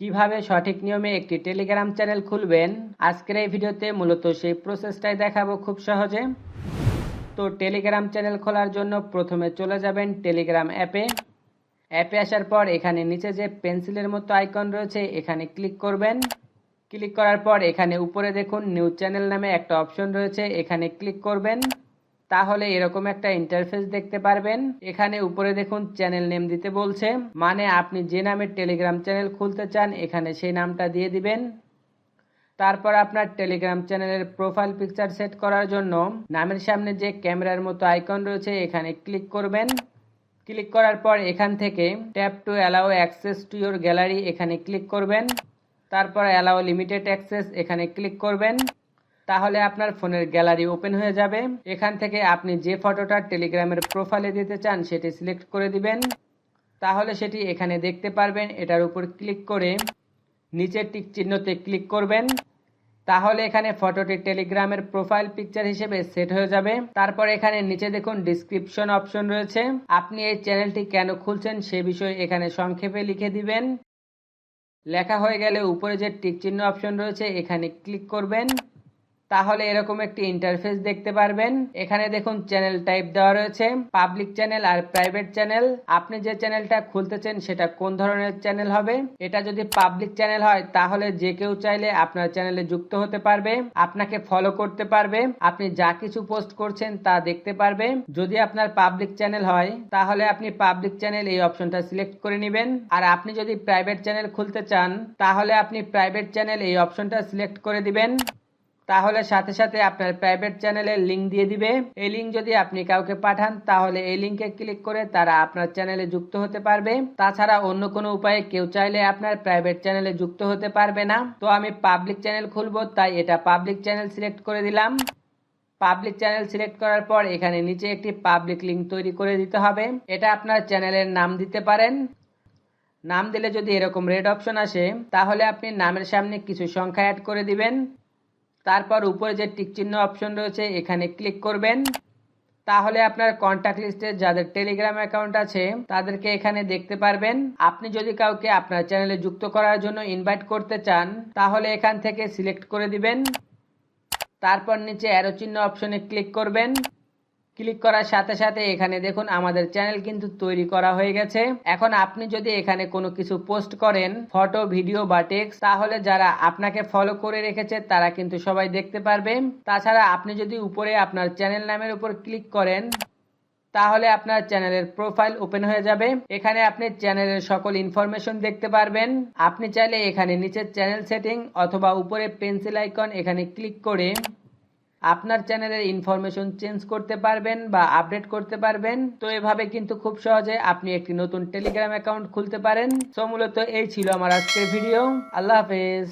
কীভাবে সঠিক নিয়মে একটি টেলিগ্রাম চ্যানেল খুলবেন? আজকের এই ভিডিওতে মূলত সেই প্রসেসটাই দেখাবো খুব সহজে। তো টেলিগ্রাম চ্যানেল খোলার জন্য প্রথমে চলে যাবেন টেলিগ্রাম অ্যাপে। অ্যাপে আসার পর এখানে নিচে যে পেন্সিলের মতো আইকন রয়েছে, এখানে ক্লিক করবেন। ক্লিক করার পর এখানে উপরে দেখুন, নিউ চ্যানেল নামে একটা অপশন রয়েছে, এখানে ক্লিক করবেন। তাহলে এরকম একটা ইন্টারফেস দেখতে পারবেন। এখানে উপরে দেখুন চ্যানেল নেম দিতে বলছে। মানে আপনি যে নামে টেলিগ্রাম চ্যানেল খুলতে চান, এখানে সেই নামটা দিয়ে দিবেন। তারপর আপনার টেলিগ্রাম চ্যানেলের প্রোফাইল পিকচার সেট করার জন্য নামের সামনে যে ক্যামেরার মতো আইকন রয়েছে, এখানে ক্লিক করবেন। ক্লিক করার পর এখান থেকে tap to allow access to your gallery এখানে ক্লিক করবেন। তারপর অ্যালাউ লিমিটেড অ্যাক্সেস এখানে ক্লিক করবেন। তাহলে আপনার ফোনের গ্যালারি ওপেন হয়ে যাবে। এখান থেকে আপনি যে ফটোটা টেলিগ্রামের প্রোফাইলে দিতে চান, সেটি সিলেক্ট করে দিবেন। তাহলে সেটি এখানে দেখতে পারবেন। এটার উপর ক্লিক করে নিচের টিক চিহ্নতে ক্লিক করবেন। তাহলে এখানে ফটোটি টেলিগ্রামের প্রোফাইল পিকচার হিসেবে সেট হয়ে যাবে। তারপর এখানে নিচে দেখুন ডিসক্রিপশন অপশন রয়েছে। আপনি এই চ্যানেলটি কেন খুলছেন সে বিষয়ে এখানে সংক্ষেপে লিখে দিবেন। লেখা হয়ে গেলে উপরে যে টিক চিহ্ন অপশন রয়েছে, এখানে ক্লিক করবেন। তাহলে এরকম একটি ইন্টারফেস দেখতে পারবেন। এখানে দেখুন চ্যানেল টাইপ দেওয়া রয়েছে পাবলিক চ্যানেল আর প্রাইভেট চ্যানেল আপনি যে চ্যানেলটা খুলতে চান সেটা কোন ধরনের চ্যানেল হবে? এটা যদি পাবলিক চ্যানেল হয়, তাহলে যে কেউ চাইলে আপনার চ্যানেলে যুক্ত হতে পারবে, আপনাকে ফলো করতে পারবে। আপনি যা কিছু পোস্ট করছেন তা দেখতে পারবে। যদি আপনার পাবলিক চ্যানেল হয়, তাহলে আপনি পাবলিক চ্যানেল এই অপশনটা সিলেক্ট করে নেবেন। আর আপনি যদি প্রাইভেট চ্যানেল খুলতে চান, তাহলে আপনি প্রাইভেট চ্যানেল এই অপশনটা সিলেক্ট করে দিবেন। তাহলে সাথে সাথে আপনার প্রাইভেট চ্যানেলের লিঙ্ক দিয়ে দিবে। এই লিঙ্ক যদি আপনি কাউকে পাঠান, তাহলে এই লিঙ্কে ক্লিক করে তারা আপনার চ্যানেলে যুক্ত হতে পারবে। তাছাড়া অন্য কোনো উপায়ে কেউ চাইলে আপনার প্রাইভেট চ্যানেলে যুক্ত হতে পারবে না। তো আমি পাবলিক চ্যানেল খুলবো, তাই এটা পাবলিক চ্যানেল সিলেক্ট করে দিলাম। পাবলিক চ্যানেল সিলেক্ট করার পর এখানে নিচে একটি পাবলিক লিঙ্ক তৈরি করে দিতে হবে। এটা আপনার চ্যানেলের নাম দিতে পারেন। নাম দিলে যদি এরকম রেড অপশন আসে, তাহলে আপনি নামের সামনে কিছু সংখ্যা অ্যাড করে দিবেন। তারপর উপরে যে টিক চিহ্ন অপশন রয়েছে, এখানে ক্লিক করবেন। তাহলে আপনার কন্ট্যাক্ট লিস্টে যাদের টেলিগ্রাম অ্যাকাউন্ট আছে, তাদেরকে এখানে দেখতে পারবেন। আপনি যদি কাউকে আপনার চ্যানেলে যুক্ত করার জন্য ইনভাইট করতে চান, তাহলে এখান থেকে সিলেক্ট করে দিবেন। তারপর নিচে অ্যারো চিহ্ন অপশনে ক্লিক করবেন। ক্লিক করার সাথে সাথে এখানে দেখুন আমাদের চ্যানেল কিন্তু তৈরি করা হয়ে গেছে। এখন আপনি যদি এখানে কোনো কিছু পোস্ট করেন, ফটো, ভিডিও বা টেক্সট, তাহলে যারা আপনাকে ফলো করে রেখেছে, তারা কিন্তু সবাই দেখতে পারবে। তাছাড়া আপনি যদি উপরে আপনার চ্যানেল নামের উপর ক্লিক করেন, তাহলে আপনার চ্যানেলের প্রোফাইল ওপেন হয়ে যাবে। এখানে আপনি চ্যানেলের সকল ইনফরমেশন দেখতে পারবেন। আপনি চাইলে এখানে নিচের চ্যানেল সেটিং অথবা উপরে পেন্সিল আইকন এখানে ক্লিক করে আপনার চ্যানেলের ইনফরমেশন চেঞ্জ করতে পারবেন বা আপডেট করতে পারবেন। তো এভাবে কিন্তু খুব সহজে আপনি একটি নতুন টেলিগ্রাম অ্যাকাউন্ট খুলতে পারেন। তো মূলত এই ছিল আমার আজকের ভিডিও আল্লাহ হাফেজ।